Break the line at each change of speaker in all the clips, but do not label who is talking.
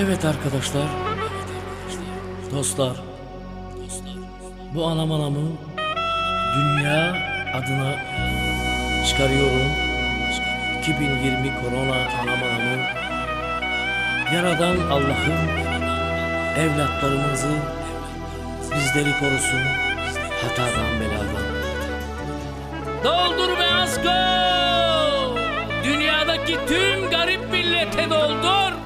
Evet arkadaşlar, dostlar, bu anam anamı dünya adına çıkarıyorum. 2020 korona anam anamı Yaradan Allah'ım evlatlarımızı bizleri korusun hatadan beladan. Doldur be asko! Dünyadaki tüm garip millete doldur.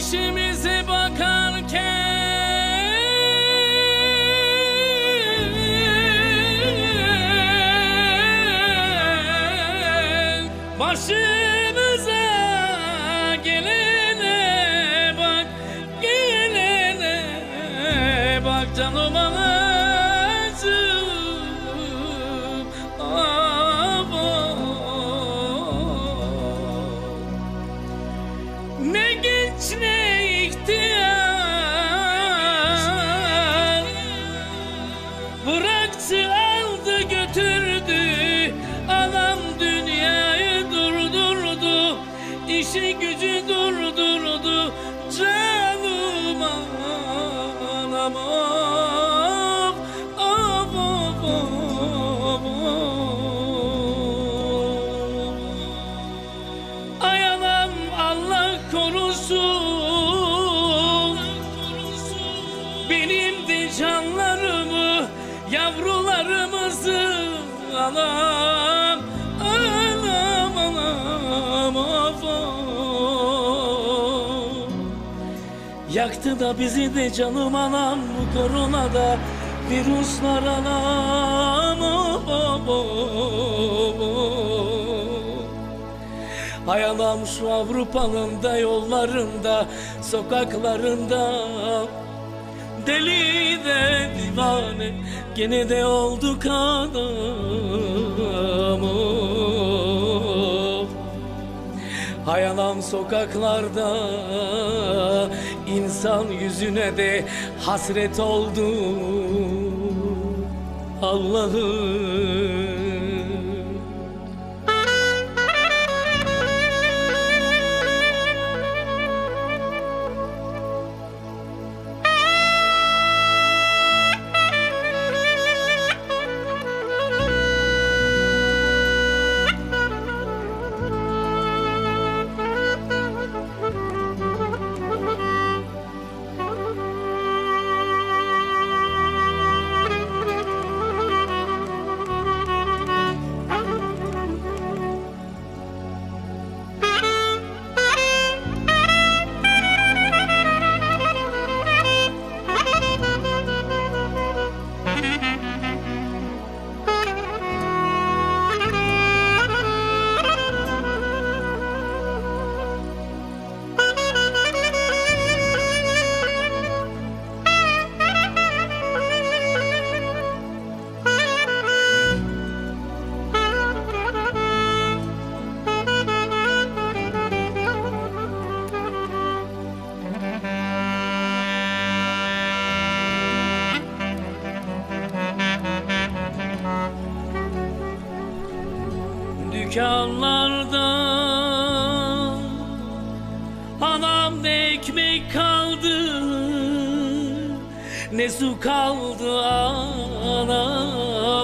Anam işimize bakarken Başımıza gelene bak Gelene bak canım anacığım işi gücü durdurdu Canım anam of of Ay anam Allah korusun. Benim de canlarımı Yavrularımızı Anam Yaktı da bizi de canım anam Bu koronada Virüsler anam of, of, of, of. Hay anam şu Avrupa'nın da yollarında, sokaklarında Deli de divane gene de olduk adam of. Hay anam sokaklarda insan yüzüne de hasret oldu Allah'ım Dükkanlarda Anam ne ekmek kaldı Ne su kaldı anam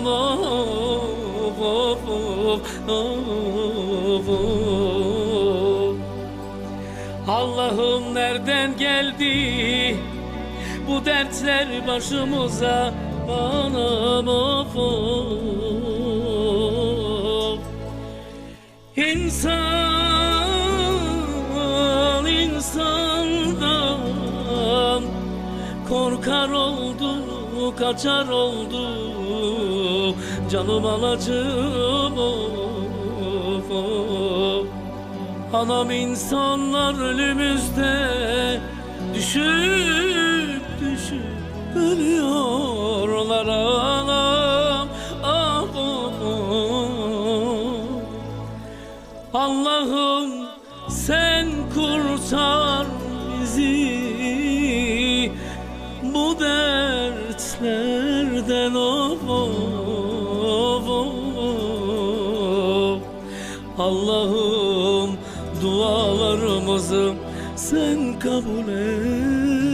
of, of, of, of. Allah'ım nereden geldi bu dertler başımıza anam of, of. İnsan insandan korkar oldu, kaçar oldu canım alacım of, of. Anam insanlar ölümüzde Düşüp düşüp ölüyorlar Allah'ım dualarımızı sen kabul et